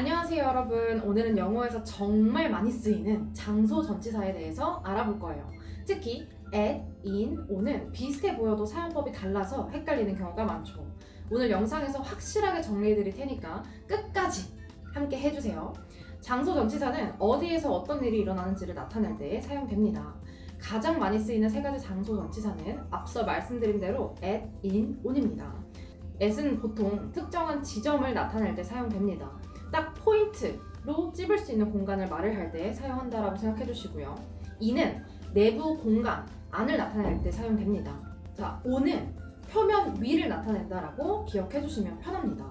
안녕하세요 여러분. 오늘은 영어에서 정말 많이 쓰이는 장소 전치사에 대해서 알아볼 거예요. 특히 at, in, on은 비슷해 보여도 사용법이 달라서 헷갈리는 경우가 많죠. 오늘 영상에서 확실하게 정리해 드릴 테니까 끝까지 함께 해주세요. 장소 전치사는 어디에서 어떤 일이 일어나는지를 나타낼 때 사용됩니다. 가장 많이 쓰이는 세 가지 장소 전치사는 앞서 말씀드린 대로 at, in, on입니다. at은 보통 특정한 지점을 나타낼 때 사용됩니다 딱 포인트로 찝을 수 있는 공간을 말을 할 때 사용한다라고 생각해 주시고요. 이는 내부 공간 안을 나타낼 때 사용됩니다. 자, 오는 표면 위를 나타낸다라고 기억해 주시면 편합니다.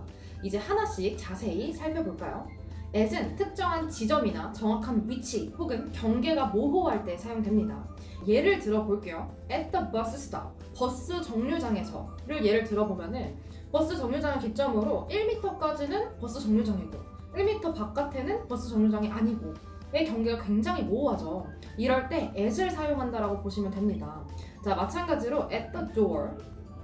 이제 하나씩 자세히 살펴볼까요? at은 특정한 지점이나 정확한 위치 혹은 경계가 모호할 때 사용됩니다. 예를 들어 볼게요. at the bus stop. 버스 정류장에서를 예를 들어 보면은 버스 정류장을 기점으로 1m까지는 버스 정류장이고 1m 바깥에는 버스 정류장이 아니고 의 경계가 굉장히 모호하죠. 이럴 때 at을 사용한다라고 보시면 됩니다. 자, 마찬가지로 at the door,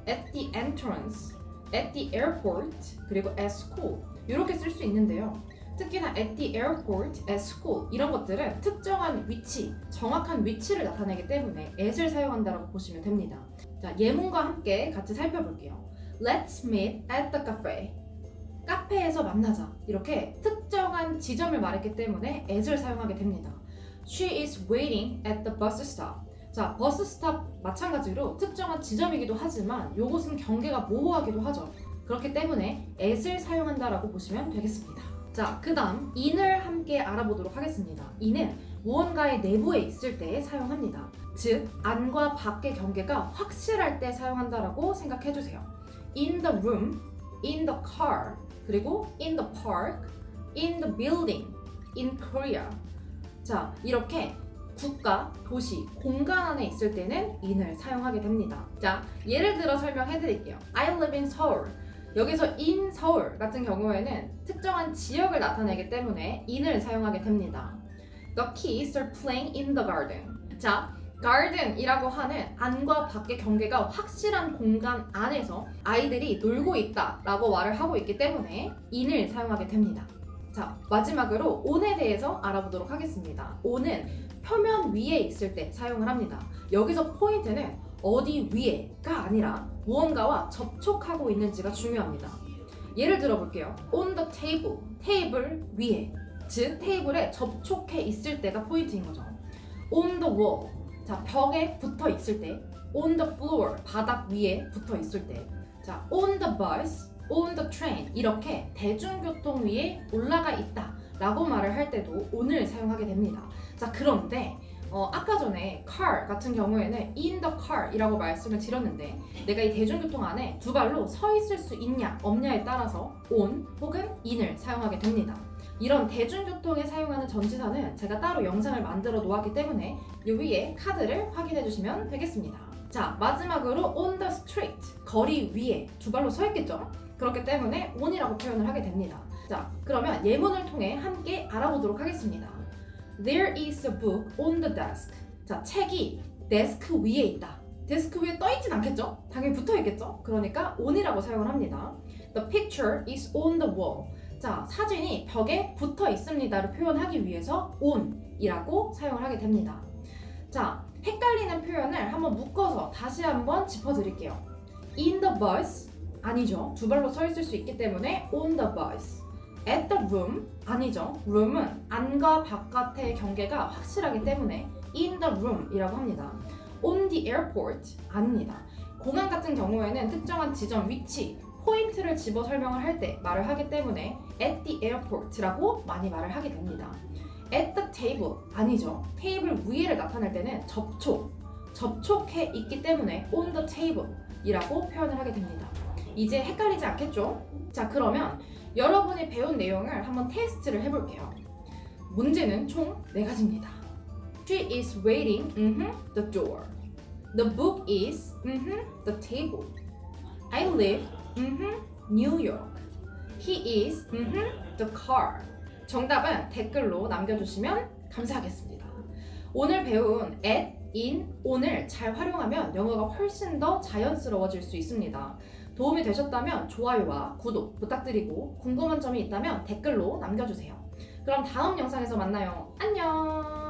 at the entrance, at the airport, 그리고 at school 이렇게 쓸 수 있는데요. 특히나 at the airport, at school 이런 것들은 특정한 위치, 정확한 위치를 나타내기 때문에 at을 사용한다라고 보시면 됩니다. 자, 예문과 함께 같이 살펴볼게요. Let's meet at the cafe. 카페에서 만나자. 이렇게 특정한 지점을 말했기 때문에 at을 사용하게 됩니다. She is waiting at the bus stop. 자, 버스 스탑 마찬가지로 특정한 지점이기도 하지만 이곳은 경계가 모호하기도 하죠. 그렇기 때문에 at을 사용한다라고 보시면 되겠습니다. 자, 그 다음 in을 함께 알아보도록 하겠습니다. in은 무언가의 내부에 있을 때 사용합니다. 즉, 안과 밖의 경계가 확실할 때 사용한다라고 생각해 주세요. in the room, in the car, 그리고 in the park, in the building, in Korea. 자, 이렇게 국가, 도시, 공간 안에 있을 때는 in을 사용하게 됩니다. 자, 예를 들어 설명해 드릴게요. I live in Seoul. 여기서 in 서울 같은 경우에는 특정한 지역을 나타내기 때문에 in을 사용하게 됩니다. The kids are playing in the garden. 자, garden이라고 하는 안과 밖의 경계가 확실한 공간 안에서 아이들이 놀고 있다라고 말을 하고 있기 때문에 in을 사용하게 됩니다. 자, 마지막으로 on에 대해서 알아보도록 하겠습니다. on은 표면 위에 있을 때 사용을 합니다. 여기서 포인트는 어디 위에가 아니라 무언가와 접촉하고 있는지가 중요합니다. 예를 들어 볼게요. on the table, 테이블 위에, 즉 테이블에 접촉해 있을 때가 포인트인 거죠. on the wall, 자 벽에 붙어 있을 때, on the floor, 바닥 위에 붙어 있을 때, 자 on the bus, on the train 이렇게 대중교통 위에 올라가 있다 라고 말을 할 때도 on을 사용하게 됩니다. 자 그런데 어, 아까 전에 car 같은 경우에는 in the car이라고 말씀을 드렸는데 내가 이 대중교통 안에 두 발로 서 있을 수 있냐 없냐에 따라서 on 혹은 in을 사용하게 됩니다. 이런 대중교통에 사용하는 전치사는 제가 따로 영상을 만들어 놓았기 때문에 이 위에 카드를 확인해 주시면 되겠습니다. 자 마지막으로 on the street 거리 위에 두 발로 서 있겠죠? 그렇기 때문에 on이라고 표현을 하게 됩니다. 자 그러면 예문을 통해 함께 알아보도록 하겠습니다. There is a book on the desk. 자, 책이 데스크 위에 있다. 데스크 위에 떠 있진 않겠죠? 당연히 붙어 있겠죠? 그러니까 on이라고 사용을 합니다. The picture is on the wall. 자, 사진이 벽에 붙어 있습니다를 표현하기 위해서 on이라고 사용을 하게 됩니다. 자, 헷갈리는 표현을 한번 묶어서 다시 한번 짚어드릴게요. In the bus 아니죠. 두 발로 서 있을 수 있기 때문에 on the bus. at the room 아니죠. room은 안과 바깥의 경계가 확실하기 때문에 in the room이라고 합니다. on the airport 아닙니다. 공항 같은 경우에는 특정한 지점 위치 포인트를 집어 설명을 할 때 말을 하기 때문에 at the airport라고 많이 말을 하게 됩니다. at the table 아니죠. 테이블 위에를 나타낼 때는 접촉 접촉해 있기 때문에 on the table이라고 표현을 하게 됩니다. 이제 헷갈리지 않겠죠? 자 그러면 여러분이 배운 내용을 한번 테스트를 해볼게요. 문제는 총 4가지입니다. She is waiting mhm, the door. The book is mhm, the table. I live New York. He is mhm, the car. 정답은 댓글로 남겨주시면 감사하겠습니다. 오늘 배운 at, in, on을 잘 활용하면 영어가 훨씬 더 자연스러워질 수 있습니다. 도움이 되셨다면 좋아요와 구독 부탁드리고 궁금한 점이 있다면 댓글로 남겨주세요. 그럼 다음 영상에서 만나요. 안녕!